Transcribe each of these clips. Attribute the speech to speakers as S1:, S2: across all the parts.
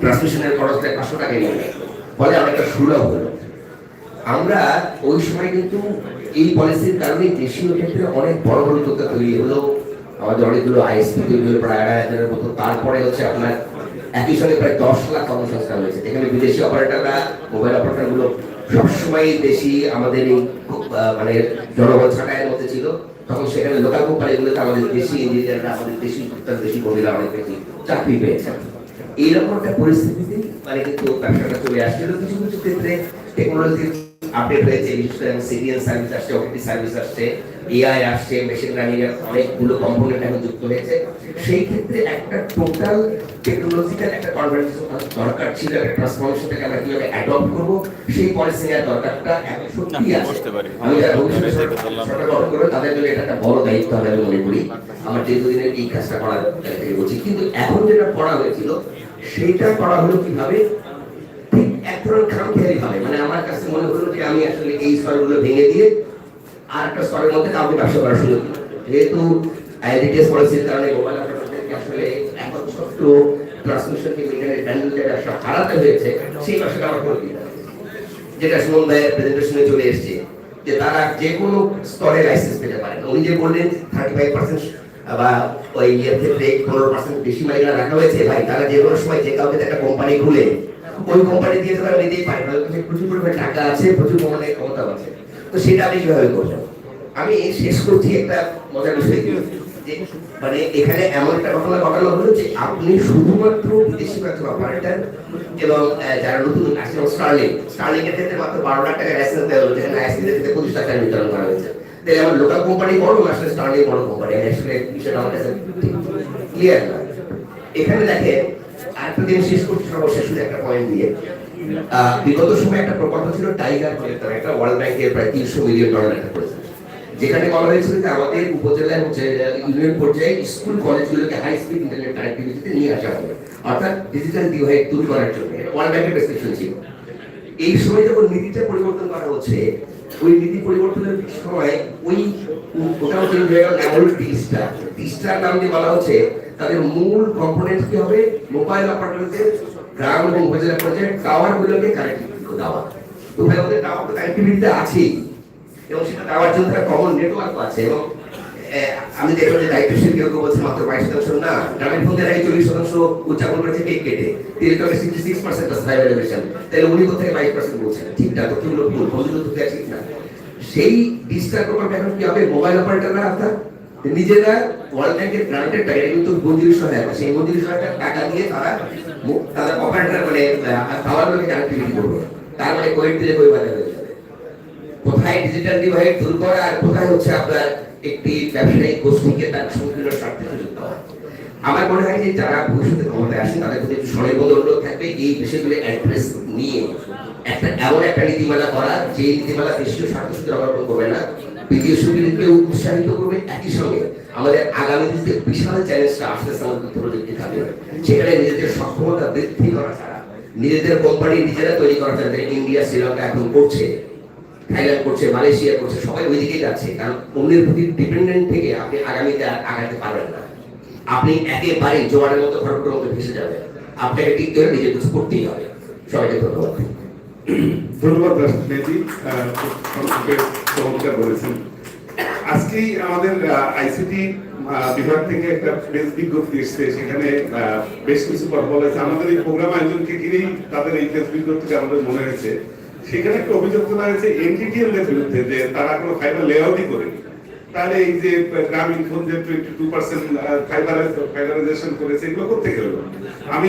S1: ট্রান্সমিশনের খরচটা পাঁচশো টাকা নিয়ে ফলে অনেকটা সুলভ হলো। আমরা ওই সময় কিন্তু এই পলিসির কারণে দেশীয় ক্ষেত্রে অনেক বড় বড় উদ্যোক্তা তৈরি হলো। আমাদের অনেকগুলো আইএসপি তৈরি হলো, প্রায় আড়াই হাজারের মতো। তারপরে হচ্ছে আপনার একই সঙ্গে প্রায় দশ লাখ কর্মসংস্থান হয়েছে এখানে বিদেশি অপারেটররা, মোবাইল অপারেটরগুলো সবসময় দেশি, আমাদের এই মানে জনগণ ছাঁটাইয়ের মধ্যে ছিল। তখন সেখানে লোকাল কোম্পানিগুলোতে আমাদের দেশি ইঞ্জিনিয়াররা আমাদের দেশি দেশি কর্মীরা অনেক বেশি চাকরি পেয়েছেন। এইরকম একটা পরিস্থিতিতে মানে কিন্তু ব্যবসাটা চলে কিছু কিছু ক্ষেত্রে আপডেট হয়েছে বিশেষ করে সার্ভিস আসছে ওটিটি সার্ভিস আসছে এআই আসছে মেশিন লার্নিং এর অনেকগুলো কম্পোনেন্ট এখন যুক্ত হয়েছে। সেই ক্ষেত্রে একটা টোটাল টেকনোলজিক্যাল একটা কনভার্সেশন দরকার ছিল একটা ট্রান্সফরমেশনটাকে আমরা কীভাবে অ্যাডপ্ট করব সেই পলিসি নেওয়ার দরকারটা এখন সত্যি আছে। আমি যারা ভবিষ্যতে
S2: আমি
S1: সরকার গঠন করবে তাদের জন্য এটা একটা বড় দায়িত্ব হবে আমি মনে করি। আমার দীর্ঘদিনের এই কাজটা করার বলছি। কিন্তু এখন যেটা করা হয়েছিল সেইটা করা হলো কীভাবে? ঠিক এক ধরনের খামখেয়ালি ভাবে মানে আমার কাছে মনে হলো যে আমি আসলে এই স্তরগুলো ভেঙে দিয়ে আর একটা স্তরের মধ্যে কাউকে ব্যবসা করার সুযোগ যেহেতু পলিসির কারণে মোবাইল আসলে এখন ছোট্ট ট্রান্সমিশন ইন্টারনেট ব্যান্ডেলটা ব্যবসা হারাতে হয়েছে, সেই ব্যবসাটা আমার করে যেটা সুমন ভাইয়ের প্রেজেন্টেশনে চলে এসেছে, যে তারা যে কোনো স্তরে লাইসেন্স পেতে পারেন। উনি যে বললেন থার্টি ফাইভ পার্সেন্ট বা ওই ক্ষেত্রে পনেরো পার্সেন্ট বেশি মাইনা রাখা হয়েছে, ভাই, তারা যে কোনো সময় যে কাউকে একটা কোম্পানি খুলে, ওই কোম্পানি দিয়ে তারা নিতেই পারে কাছে প্রচুর পরিমাণে টাকা আছে, প্রচুর পরিমাণে ক্ষমতা আছে। তো সেটা আপনি কীভাবে করবেন আমি শেষ করছি একটা মজার বিষয় মানে এখানে এমন একটা ঘটনা ঘটানো হলো যে আপনি শুধুমাত্র বিদেশি প্রার্থী অপারেটর এবং যারা নতুন আসছে স্টার্লিং স্টার্লিং এর ক্ষেত্রে মাত্র বারো লাখ টাকা লাইসেন্স দেওয়া হলো, যেখানে থেকে পঁচিশ লাখ টাকা বিতরণ করা হয়েছে। আমার লোকাল কোম্পানি বড় আসলে স্টার্লিং বড় কোম্পানি আসলে বিষয়টা আমার কাছে ক্লিয়ার না। এখানে দেখেন আরেকটা দিন শেষ করছি, সর্বশেষ একটা পয়েন্ট দিয়ে। বিগত সময় একটা প্রকল্প ছিল টাইগার প্রজেক্ট একটা ওয়ার্ল্ড ব্যাংকের প্রায় তিনশো মিলিয়ন ডলার একটা করেছে যেখানে বলা হয়েছিল যে আমাদের উপজেলায় হচ্ছে ইউনিয়ন পর্যায়ে স্কুল কলেজগুলোকে হাই স্পিড ইন্টারনেট কানেক্টিভিটিতে নিয়ে আসা হবে। অর্থাৎ ডিজিটাল ডিভাইড দূর করার জন্য ওয়ার্ল্ড ব্যাংকের প্রেসক্রিপশন ছিল। এই সময় যখন নীতিটা পরিবর্তন করা হচ্ছে ওই নীতি পরিবর্তনের সময় ওই ওটা হচ্ছে এমন তিরিশটা তিরিশটার নাম দিয়ে বলা হচ্ছে, তাদের মূল কম্পোনেন্ট কি হবে? মোবাইল অপারেটরদের গ্রাম এবং উপজেলা পর্যায়ে টাওয়ার গুলোকে কানেক্টিভিটি দেওয়া তো ওদের টাওয়ার তো কানেক্টিভিটিতে আছেই। এবং সেটা টাওয়ার জন্য কমন নেটওয়ার্ক আছে। এবং আমি দেখলাম যে দায়িত্বশীল কেউ কেউ বলছে মাত্র বাইশ শতাংশ না। গ্রামীণ ফোনের আগে চল্লিশ শতাংশ উদযাপন করেছে কেক কেটে। সিক্সটি সিক্স পার্সেন্ট আছে তাহলে উনি কোথেকে বাইশ পার্সেন্ট বলছেন? ভুল? তো ঠিক না। সেই এখন কি হবে? মোবাইল অর্থাৎ নিজেরা ওয়ার্ল্ড ব্যাংকের গ্রান্টেড টাকা কিন্তু সেই টাকা দিয়ে তারা মানে কানেক্টিভিটি করবে। তার মানে কোয়েট হয়ে যাবে। কোথায় ডিজিটাল ডিভাইড দূর করা আর কোথায় হচ্ছে আপনার একটি ব্যবসায়িক গোষ্ঠীকে তার সংকীর্ণ স্বার্থে সুযোগ দেওয়া আমার মনে হয় যে যারা ভবিষ্যতে ক্ষমতায় আসেন তাদের প্রতি অনুরোধ থাকবে। এই বিষয়গুলো অ্যাড্রেস নিয়ে একটা এমন একটা নীতিমালা করা, যে নীতিমালা দেশীয় স্বার্থ শুধু অবলম্বন করবে না। বিদেশিকে উৎসাহিত করবে। একই সঙ্গে আমাদের আগামী দিনে বিশাল চ্যালেঞ্জটা আসতে আমাদের প্রযুক্তি থাকবে সেখানে নিজেদের সক্ষমতা বৃদ্ধি করা ছাড়া, নিজেদের কোম্পানি নিজেরা তৈরি করা যাবে ইন্ডিয়া শ্রীলঙ্কা এখন করছে থাইল্যান্ড করছে মালয়েশিয়া করছে, সবাই ওই দিকেই যাচ্ছে। কারণ অন্যের প্রতি ডিপেন্ডেন্ট থেকে আপনি আগামীতে আগাতে পারবেন না। আপনি একেবারে জোয়ারের মতো খড়কুটোর মতো ভেসে যাবেন। আপনাকে টিকতে হলে নিজের কিছু করতেই হবে। সবাইকে ধন্যবাদ।
S3: ধন্যবাদ চমৎকার বলেছেন। আজকেই আমাদের আইসিটি বিভাগ থেকে একটা বিজ্ঞপ্তি এসছে। সেখানে বেশ কিছু কথা বলা হয়েছে। আমাদের এই প্রোগ্রাম আয়োজনকে ঘিরেই তাদের এই প্রেস বিজ্ঞপ্তিটা আমাদের মনে হয়েছে। সেখানে একটা অভিযোগ তোলা হয়েছে এনটিটিএম এর বিরুদ্ধে যে তারা কোনো ফাইবার লেআউটই করেনি। তাহলে এই যে গ্রামীণ ফোন যে টোয়েন্টি টু পার্সেন্ট ফাইবারাইজেশন করেছে এগুলো করতে গেল। আমি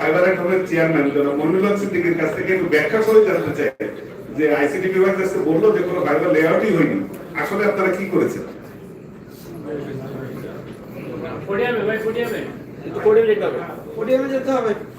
S3: ফাইবার চেয়ারম্যান জনাব সিদ্দিকের কাছ থেকে একটু ব্যাখ্যা করে জানতে চাই যে আইসিটি বিভাগ কাছে বলল যে কোনো ফাইবার লেআউটই হয়নি। আসলে আপনারা কি করেছেন?
S4: পডিয়ামে ভাই
S2: যেতে হবে।
S5: যেতে হবে।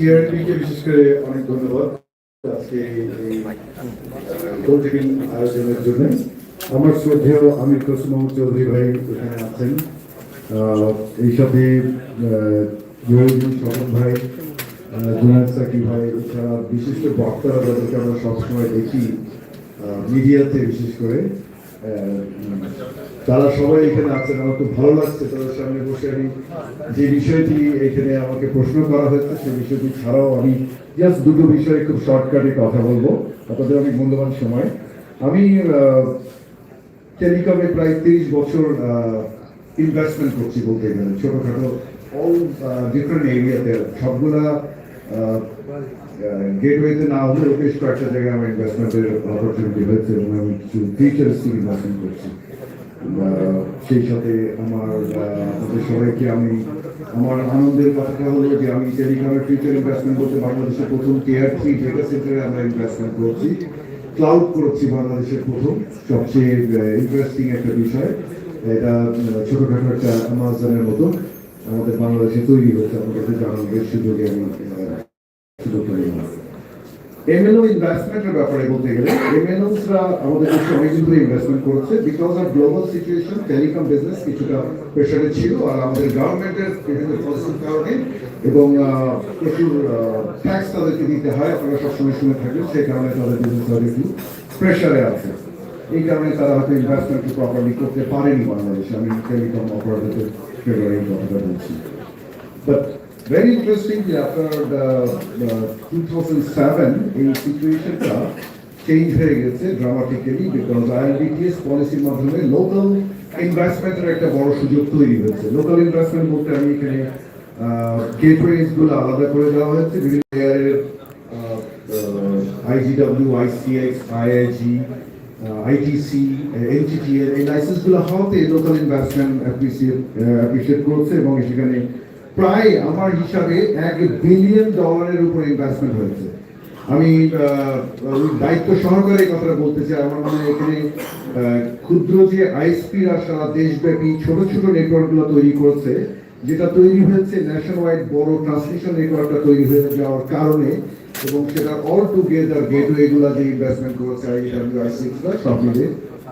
S6: টিআরপিকে বিশেষ করে অনেক ধন্যবাদ আজকে এই আয়োজনের জন্য। আমার শ্রদ্ধেয় কাসুম মোহাম্মদ চৌধুরী ভাই এখানে আছেন। এই সাথে স্বপন ভাই জুনায়দ সাকি ভাই, এছাড়া বিশিষ্ট বক্তারা যাদেরকে আমরা সবসময় দেখি মিডিয়াতে বিশেষ করে। তারা সবাই এখানে আছেন, আমার খুব ভালো লাগছে তাদের সামনে বসে। আমি যে বিষয়টি এখানে আমাকে প্রশ্ন করা হয়েছে, সেই বিষয়টি ছাড়াও আমি জাস্ট দুটো বিষয়ে খুব শর্টকাটে কথা বলব, আপনাদের অনেক মূল্যবান সময়। আমি টেলিকমে প্রায় তিরিশ বছর ইনভেস্টমেন্ট করছি বলতে গেলে, ছোটখাটো অল ডিফারেন্ট এরিয়াতে সবগুলা গেটওয়েতে না হলেও বেশ কয়েকটা জায়গায় আমার ইনভেস্টমেন্টের অপরচুনিটি হয়েছে এবং আমি কিছু ফিউচারিস্টিক ইনভেস্টমেন্ট করছি। সেই সাথে আমার আপনাদের সবাইকে আমি, আমার আনন্দের কথাটা হলো যে আমি টেলিকমের ফিউচার ইনভেস্টমেন্ট করতে বাংলাদেশের প্রথম টিয়ার থ্রি ডেটা সেন্টারে আমরা ইনভেস্টমেন্ট করছি। ক্লাউড করছি বাংলাদেশের প্রথম, সবচেয়ে ইন্টারেস্টিং একটা বিষয়। এটা ছোটখাটো একটা অ্যামাজনের মতো আমাদের বাংলাদেশে তৈরি হচ্ছে আমাদের জানানোর সুযোগে আমি সুযোগ নিলাম। এমএলও ইনভেস্টমেন্টের ব্যাপারে বলতে গেলে এমএলওসরা আমাদের দেশে অনেকদিন ধরে ইনভেস্টমেন্ট করেছে because of global situation telecom business কিছুটা প্রেশারে ছিল আর আমাদের গভর্নমেন্টের বিভিন্ন পলিসির কারণে এবং প্রচুর ট্যাক্স তাদেরকে দিতে হয়, আপনারা সবসময় শুনে থাকবেন, সেই কারণে তাদের বিজনেস একটু প্রেশারে আছে। এই কারণে তারা হয়তো ইনভেস্টমেন্ট প্রপারলি করতে পারেনি বাংলাদেশে। আমি টেলিকম অপারেটরদের ফেভারে এই কথাটা বলছি। But very interestingly, after the, the 2007, এই সিচুয়েশনটা চেঞ্জ হয়ে গেছে ড্রামাটিক্যালি বিকজ আইএলবিটিএস পলিসির মাধ্যমে লোকাল ইনভেস্টমেন্টের একটা বড় সুযোগ তৈরি হয়েছে। লোকাল ইনভেস্টমেন্ট বলতে আমি এখানে গেটওয়েজগুলো আলাদা করে দেওয়া হয়েছে। বিভিন্ন লেয়ারের IGW ICX IIG ITC NTTL এই লাইসেন্সগুলো হওয়াতে লোকাল ইনভেস্টমেন্ট অ্যাপ্রিসিয়েট অ্যাপ্রিসিয়েট করছে এবং সেখানে প্রায় আমার হিসাবে এক বিলিয়ন ডলারের উপর ইনভেস্টমেন্ট হয়েছে। আমি দায়িত্ব সহকারে কথাটা বলতে চাই আমার মনে হয় এখানে ক্ষুদ্র যে আইএসপিরা সারা দেশব্যাপী ছোট ছোট নেটওয়ার্কগুলো তৈরি করেছে, যেটা তৈরি হয়েছে ন্যাশন ওয়াইড বড় ট্রান্সমিশন নেটওয়ার্কটা তৈরি হয়ে যাওয়ার কারণে, এবং সেটা অল টুগেদার গেটওয়ে গুলা যে ইনভেস্টমেন্ট করেছে আইডব্লিউআইসিগুলো সব মিলে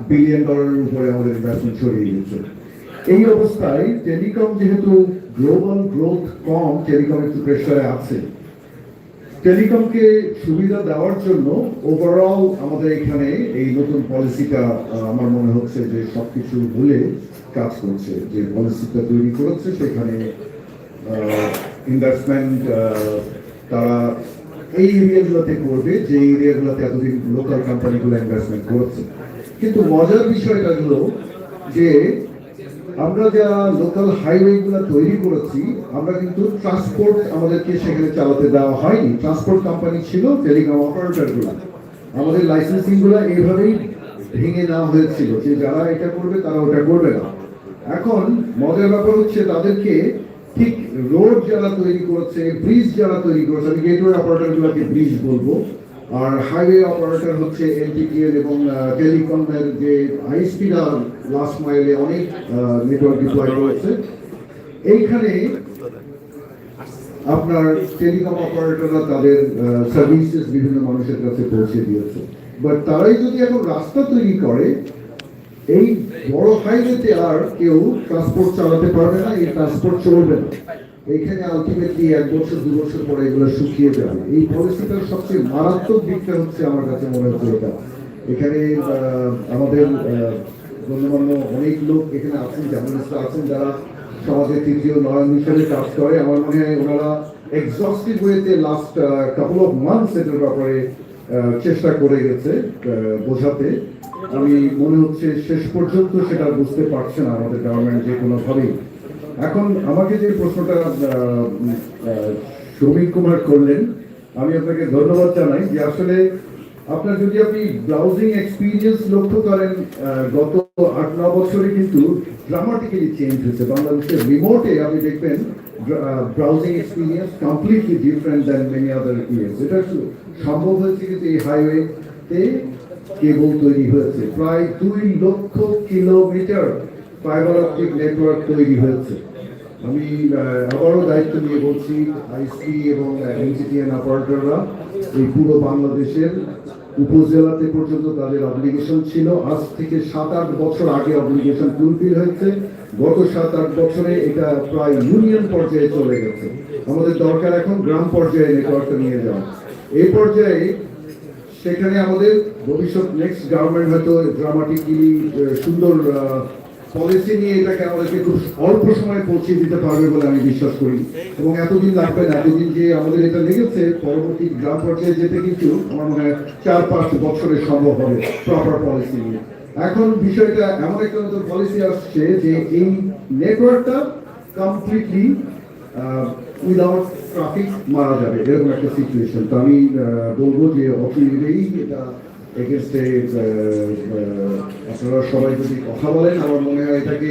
S6: বিলিয়ন ডলারের উপরে আমাদের ইনভেস্টমেন্ট ছড়িয়ে গেছে এই অবস্থায় টেলিকম যেহেতু গ্লোবাল গ্রোথ কম টেলিকম একটু প্রেশারে আছে। টেলিকমকে সুবিধা দেওয়ার জন্য ওভারঅল আমাদের এখানে এই নতুন পলিসিটা আমার মনে হচ্ছে যে সবকিছু ভুলে কাজ করছে। যে পলিসিটা তৈরি করেছে সেখানে ইনভেস্টমেন্ট তারা এই এরিয়াগুলোতে করবে, যে এরিয়াগুলোতে এতদিন লোকাল কোম্পানিগুলো ইনভেস্টমেন্ট করছে। কিন্তু মজার বিষয়টা হলো যে আমরা যা লোকাল হাইওয়ে গুলো তৈরি করেছি, আমরা কিন্তু ট্রান্সপোর্ট আমাদেরকে সেখানে চালাতে দেওয়া হয়নি। ট্রান্সপোর্ট কোম্পানি ছিল টেলিকম অপারেটরগুলো। আমাদের লাইসেন্সিংগুলো এইভাবেই ভেঙে নেওয়া হয়েছিল যে যারা এটা করবে, তারা ওটা করবে না। এখন মজার ব্যাপার হচ্ছে তাদেরকে ঠিক রোড যারা তৈরি করেছে ব্রিজ যারা তৈরি করেছে, আমি গেটওয়ে অপারেটর গুলোকে ব্রিজ বলব। আর হাইওয়ে অপারেটর হচ্ছে এনটিটিএল এবং টেলিকমের যে আইএসপিরা লাস্ট মাইলে অনেক নেটওয়ার্ক ডিপ্লয় করেছে এইখানে আপনার টেলিকম অপারেটররা তাদের সার্ভিসেস বিভিন্ন মানুষের কাছে পৌঁছে দিয়েছে। বাট তারাই যদি এখন রাস্তা তৈরি করে, এই বড় হাইওয়েতে আর কেউ ট্রান্সপোর্ট চালাতে পারবে না, এই ট্রান্সপোর্ট চলবে না। এইখানে আলটিমেটলি এক বছর, দু বছর পরে এগুলো শুকিয়ে যাবে। এই পলিসিটার সবচেয়ে মারাত্মক দিকটা হচ্ছে আমার কাছে মনে হচ্ছে এটা। এখানে আমাদের গণ্যমান্য অনেক লোক এখানে আছেন জার্নালিস্টরা আছেন, যারা সমাজের তৃতীয় নয়ন হিসেবে কাজ করে। আমার মনে হয় ওনারা এক্সস্টিভ ওয়েতে লাস্ট কাপল অফ মান্থস এটার ব্যাপারে চেষ্টা করে গেছে বোঝাতে। আমি মনে হচ্ছে শেষ পর্যন্ত সেটা বুঝতে পারছে না আমাদের গভর্নমেন্ট যে কোনোভাবেই। এখন আমাকে যে প্রশ্নটা শ্রমিক কুমার করলেন, আমি আপনাকে ধন্যবাদ জানাই যে আসলে আপনার যদি আপনি ব্রাউজিং এক্সপিরিয়েন্স লক্ষ্য করেন গত আট, ন বছরে কিন্তু ড্রামাটিক্যালি চেঞ্জ হয়েছে। বাংলাদেশের রিমোটে আপনি দেখবেন browsing experience completely different than many other years এটা সম্ভব হয়েছে কিন্তু এই হাইওয়েতে কেবল তৈরি হয়েছে। প্রায় দুই লক্ষ কিলোমিটার ফাইবার অপটিক নেটওয়ার্ক তৈরি হয়েছে। আমি আবারও দায়িত্ব নিয়ে বলছি আইসি এবং এনজিটিএন অপারেটররা এই পুরো বাংলাদেশের উপজেলাতে পর্যন্ত তাদের অব্লিগেশন ছিল। আজ থেকে সাত আট বছর আগে অব্লিগেশন ফুলফিল হয়েছে। গত সাত আট বছরে এটা প্রায় ইউনিয়ন পর্যায়ে চলে গেছে। আমাদের দরকার এখন গ্রাম পর্যায়ে নেটওয়ার্কটা নিয়ে যাওয়া। এই পর্যায়ে সেখানে আমাদের ভবিষ্যৎ নেক্সট গভর্নমেন্ট হয়তো ড্রামাটিকলি সুন্দর পলিসি নিয়ে এটাকে আমাদেরকে খুব অল্প সময়ে পৌঁছে দিতে পারবে বলে আমি বিশ্বাস করি। এবং এতদিন লাগবে না, এতদিন যে আমাদের এটা লেগেছে, পরবর্তী গ্রাম পর্যায়ে যেতে কিন্তু আমার মনে হয় চার পাঁচ বছরে সম্ভব হবে প্রপার পলিসি নিয়ে। এখন বিষয়টা এমন একটা নতুন পলিসি আসছে যে এই নেটওয়ার্কটা কমপ্লিটলি উইদাউট ট্রাফিক মারা যাবে, এরকম একটা সিচুয়েশন তো আমি বলব যে অচিরেই এটা এগেনস্টে আপনারা সবাই যদি কথা বলেন আমার মনে হয় এটাকে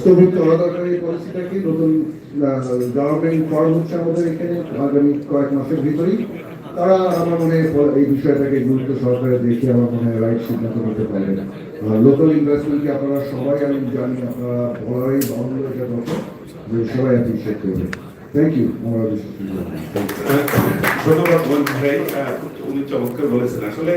S6: স্থগিত করা দরকার এই পলিসিটাকে। নতুন গভর্নমেন্ট ফর্ম হচ্ছে আমাদের এখানে আগামী কয়েক মাসের ভিতরেই। তারা আমার মনে হয় এই বিষয়টাকে গুরুত্ব সহকারে দেখে আমার মনে হয় রাইট সিদ্ধান্ত নিতে পারবেন। আর লোকাল ইনভেস্টমেন্টকে আপনারা সবাই আমি জানি আপনারা বলাই বাহুল্য এটা কথা যে সবাই অ্যাপ্রিসিয়েট করবেন। থ্যাংক ইউ আমার
S3: ধন্যবাদ উনি চমৎকার বলেছেন। আসলে